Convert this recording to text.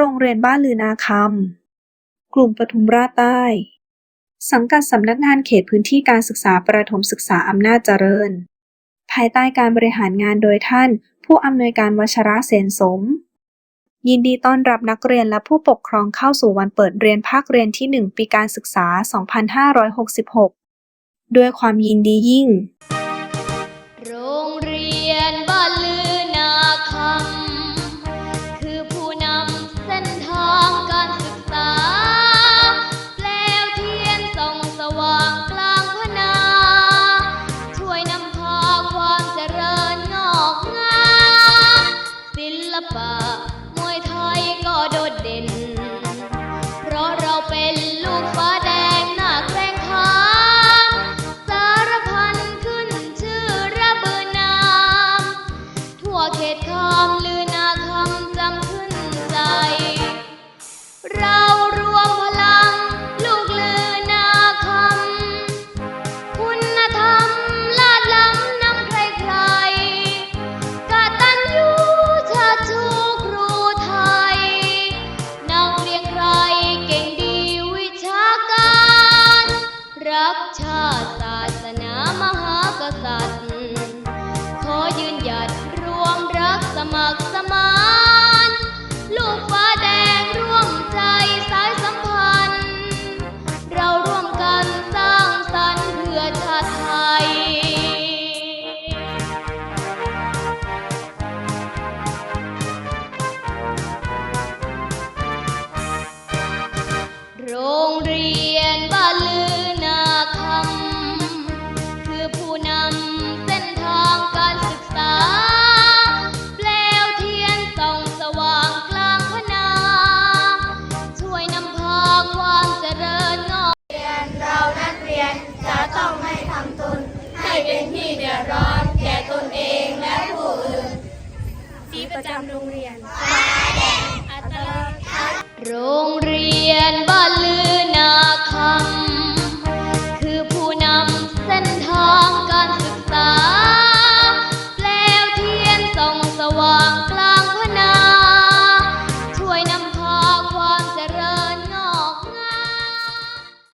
โรงเรียนบ้านลือนาคำ กลุ่มปทุมราชใต้ สังกัดสำนักงานเขตพื้นที่การศึกษาประถมศึกษาอำนาจเจริญ ภายใต้การบริหารงานโดยท่าน ผู้อำนวยการวชระเสนสม ยินดีต้อนรับนักเรียนและผู้ปกครองเข้าสู่วันเปิดเรียนภาคเรียนที่ 1 ปีการศึกษา 2566 ด้วยความยินดียิ่ง รักชาติศาสนามหากษัตริย์ ขอยืนหยัดรวมรักสมัคร ประจำโรงเรียนโรง